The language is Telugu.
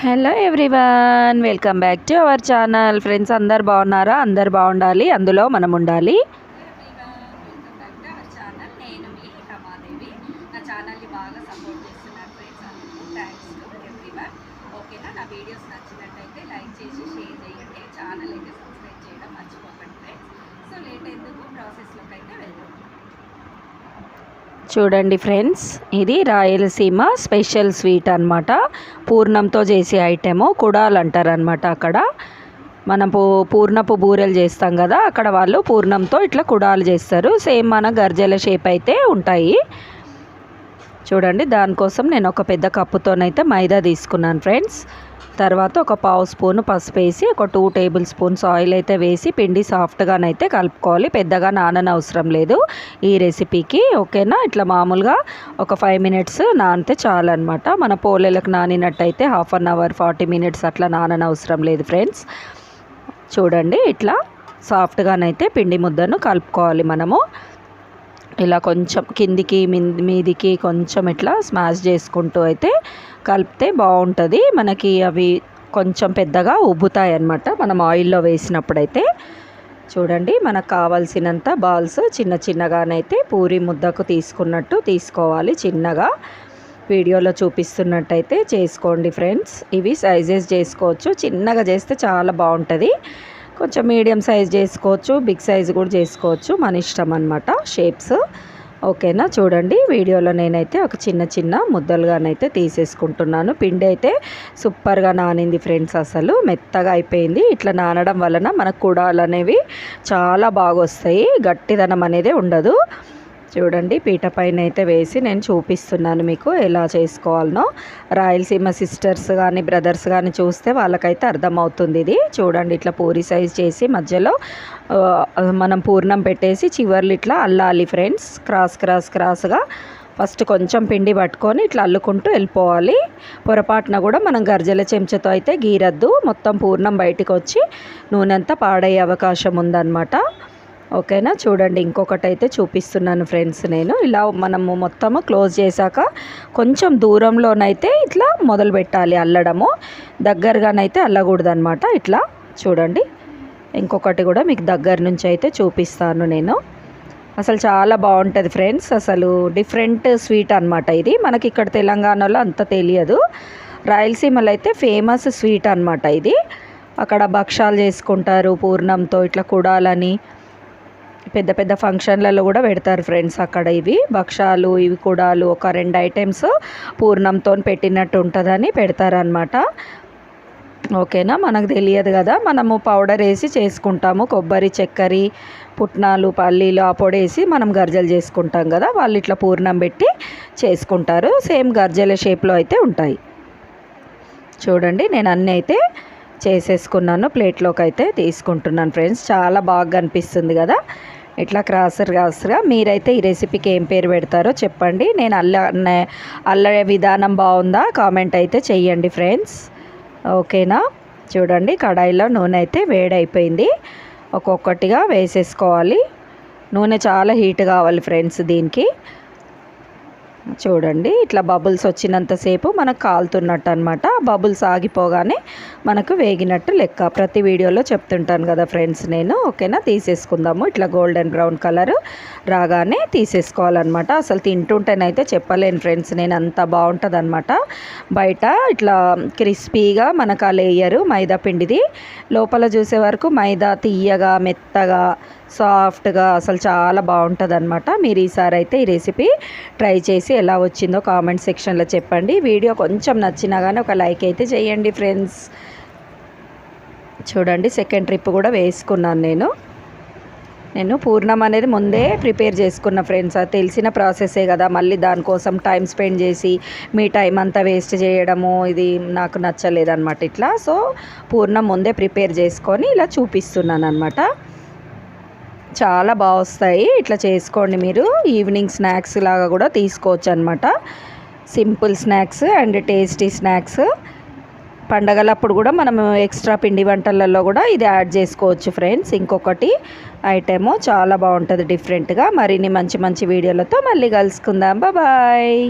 Hello everyone welcome back to our channel. Friends అందరు బాగున్నారా? అందరు బాగుండాలి? అందులో మనం ఉండాలి. ప్రాసెస్లోకి అయితే వెళ్తాం చూడండి ఫ్రెండ్స్ ఇది రాయలసీమ స్పెషల్ స్వీట్ అనమాట పూర్ణంతో చేసే ఐటెము కుడాలు అంటారనమాట అక్కడ. మనం పూ పూర్ణపు బూరెలు చేస్తాం కదా అక్కడ వాళ్ళు పూర్ణంతో ఇట్లా కుడాలు చేస్తారు. సేమ్ మన గర్జల షేప్ అయితే ఉంటాయి. చూడండి దానికోసం నేను ఒక పెద్ద కప్పుతోనైతే మైదా తీసుకున్నాను ఫ్రెండ్స్. తర్వాత ఒక పావు స్పూన్ పసుపు వేసి ఒక టూ టేబుల్ స్పూన్స్ ఆయిల్ అయితే వేసి పిండి సాఫ్ట్గానైతే కలుపుకోవాలి. పెద్దగా నానని అవసరం లేదు. ఈ రెసిపీకి ఓకేనా? ఇట్లా మామూలుగా ఒక ఫైవ్ మినిట్స్ నానితే చాలన్నమాట. మన పోలేలకు నానినట్టయితే half an hour forty minutes అట్లా నానని అవసరం లేదు ఫ్రెండ్స్. చూడండి ఇట్లా సాఫ్ట్గానైతే పిండి ముద్దను కలుపుకోవాలి మనము. ఇలా కొంచెం కిందికి మీదికి కొంచెం ఇట్లా స్మాష్ చేసుకుంటూ అయితే కలిపితే బాగుంటుంది. మనకి అవి కొంచెం పెద్దగా ఉబ్బుతాయి అన్నమాట మనం ఆయిల్లో వేసినప్పుడైతే. చూడండి మనకు కావాల్సినంత బాల్స్ చిన్న చిన్నగానైతే పూరి ముద్దకు తీసుకున్నట్టు తీసుకోవాలి. చిన్నగా వీడియోలో చూపిస్తున్నట్టయితే చేసుకోండి ఫ్రెండ్స్. ఇవి సైజెస్ చేసుకోవచ్చు. చిన్నగా చేస్తే చాలా బాగుంటుంది. కొంచెం మీడియం సైజ్ చేసుకోవచ్చు బిగ్ సైజ్ కూడా చేసుకోవచ్చు. మన ఇష్టం అనమాట షేప్స్. ఓకేనా? చూడండి వీడియోలో నేనైతే ఒక చిన్న చిన్న ముద్దలుగానైతే తీసేసుకుంటున్నాను. పిండి అయితే సూపర్గా నానింది ఫ్రెండ్స్ అసలు. మెత్తగా అయిపోయింది. ఇట్లా నానడం వలన మనకు కుడాలు అనేవి చాలా బాగా వస్తాయి గట్టిదనం అనేది ఉండదు. చూడండి పీట పైన అయితే వేసి నేను చూపిస్తున్నాను మీకు ఎలా చేసుకోవాలనో. రాయలసీమ సిస్టర్స్ కానీ బ్రదర్స్ కానీ చూస్తే వాళ్ళకైతే అర్థమవుతుంది ఇది. చూడండి ఇట్లా పూరి సైజ్ చేసి మధ్యలో మనం పూర్ణం పెట్టేసి చివర్లు ఇట్లా అల్లాలి ఫ్రెండ్స్ క్రాస్ క్రాస్ క్రాస్గా ఫస్ట్ కొంచెం పిండి పట్టుకొని ఇట్లా అల్లుకుంటూ వెళ్ళిపోవాలి. పొరపాటున కూడా మనం గర్జల చెంచాతో అయితే గీరద్దు. మొత్తం పూర్ణం బయటకు వచ్చి నూనె అంతా పాడయ్యే అవకాశం ఉందన్నమాట. ఓకేనా? చూడండి ఇంకొకటి అయితే చూపిస్తున్నాను ఫ్రెండ్స్ నేను. ఇలా మనము మొత్తము క్లోజ్ చేశాక కొంచెం దూరంలోనైతే ఇట్లా మొదలు పెట్టాలి అల్లడము. దగ్గరగానైతే అల్లకూడదు అనమాట ఇట్లా. చూడండి ఇంకొకటి కూడా మీకు దగ్గర నుంచి అయితే చూపిస్తాను నేను. అసలు చాలా బాగుంటుంది ఫ్రెండ్స్ అసలు డిఫరెంట్ స్వీట్ అనమాట ఇది. మనకి ఇక్కడ తెలంగాణలో అంత తెలియదు. రాయలసీమలో అయితే ఫేమస్ స్వీట్ అనమాట ఇది. అక్కడ భక్షాలు చేసుకుంటారు పూర్ణంతో ఇట్లా కుడాలని. పెద్ద పెద్ద ఫంక్షన్లలో కూడా పెడతారు ఫ్రెండ్స్ అక్కడ ఇవి. భక్షాలు ఇవి కుడాలు ఒక రెండు ఐటమ్స్ పూర్ణంతో పెట్టినట్టు ఉంటుందని పెడతారనమాట ఓకేనా? మనకు తెలియదు కదా? మనము పౌడర్ వేసి చేసుకుంటాము. కొబ్బరి చక్కెర పుట్నాలు పల్లీలు ఆ పొడి వేసి మనం గర్జలు చేసుకుంటాం కదా? వాళ్ళు ఇట్లా పూర్ణం పెట్టి చేసుకుంటారు. సేమ్ గర్జల షేప్లో అయితే ఉంటాయి. చూడండి నేను అన్నీ అయితే చేసేసుకున్నాను. ప్లేట్లోకి అయితే తీసుకుంటున్నాను ఫ్రెండ్స్. చాలా బాగా అనిపిస్తుంది కదా? ఇట్లా క్రాసర్ క్రాసర్గా మీరైతే ఈ రెసిపీకి ఏం పేరు పెడతారో చెప్పండి. నేను అల్ల అల్ల విధానం బాగుందా? కామెంట్ అయితే చెయ్యండి ఫ్రెండ్స్. ఓకేనా? చూడండి కడాయిలో నూనె అయితే వేడైపోయింది. ఒక్కొక్కటిగా వేసేసుకోవాలి. నూనె చాలా హీట్ కావాలి ఫ్రెండ్స్ దీనికి. చూడండి ఇట్లా బబుల్స్ వచ్చినంతసేపు మనకు కాలుతున్నట్టు అనమాట బబుల్స్ ఆగిపోగానే మనకు వేగినట్టు లెక్క. ప్రతి వీడియోలో చెప్తుంటాను కదా ఫ్రెండ్స్ నేను. ఓకేనా? తీసేసుకుందాము. ఇట్లా గోల్డెన్ బ్రౌన్ కలర్ రాగానే తీసేసుకోవాలన్నమాట. అసలు తింటుంటేనైతే చెప్పలేను ఫ్రెండ్స్. నేను అంత బాగుంటుంది అనమాట బయట ఇట్లా క్రిస్పీగా మనకు ఆ లేయరు మైదా పిండిది. లోపల చూసే వరకు మైదా తీయగా మెత్తగా సాఫ్ట్గా అసలు చాలా బాగుంటుంది అనమాట మీరు ఈసారి అయితే ఈ రెసిపీ ట్రై చేసి ఎలా వచ్చిందో కామెంట్ సెక్షన్లో చెప్పండి. వీడియో కొంచెం నచ్చినా కానీ ఒక లైక్ అయితే చేయండి ఫ్రెండ్స్. చూడండి సెకండ్ ట్రిప్ కూడా వేసుకున్నాను నేను. నేను పూర్ణం అనేది ముందే ప్రిపేర్ చేసుకున్న ఫ్రెండ్స్. అది తెలిసిన ప్రాసెసే కదా. మళ్ళీ దానికోసం టైం స్పెండ్ చేసి మీ టైం అంతా వేస్ట్ చేయడము ఇది నాకు నచ్చలేదన్నమాట ఇట్లా. సో పూర్ణం ముందే ప్రిపేర్ చేసుకొని ఇలా చూపిస్తున్నాను అనమాట చాలా బాగా వస్తాయి. ఇట్లా చేసుకోండి మీరు. ఈవినింగ్ స్నాక్స్ లాగా కూడా తీసుకోవచ్చు అనమాట simple snacks and tasty snacks పండగలప్పుడు కూడా మనం ఎక్స్ట్రా పిండి వంటలలో కూడా ఇది యాడ్ చేసుకోవచ్చు ఫ్రెండ్స్ ఇంకొకటి ఐటెము చాలా బాగుంటుంది డిఫరెంట్గా మరిన్ని మంచి మంచి వీడియోలతో మళ్ళీ కలుసుకుందాం. బాయ్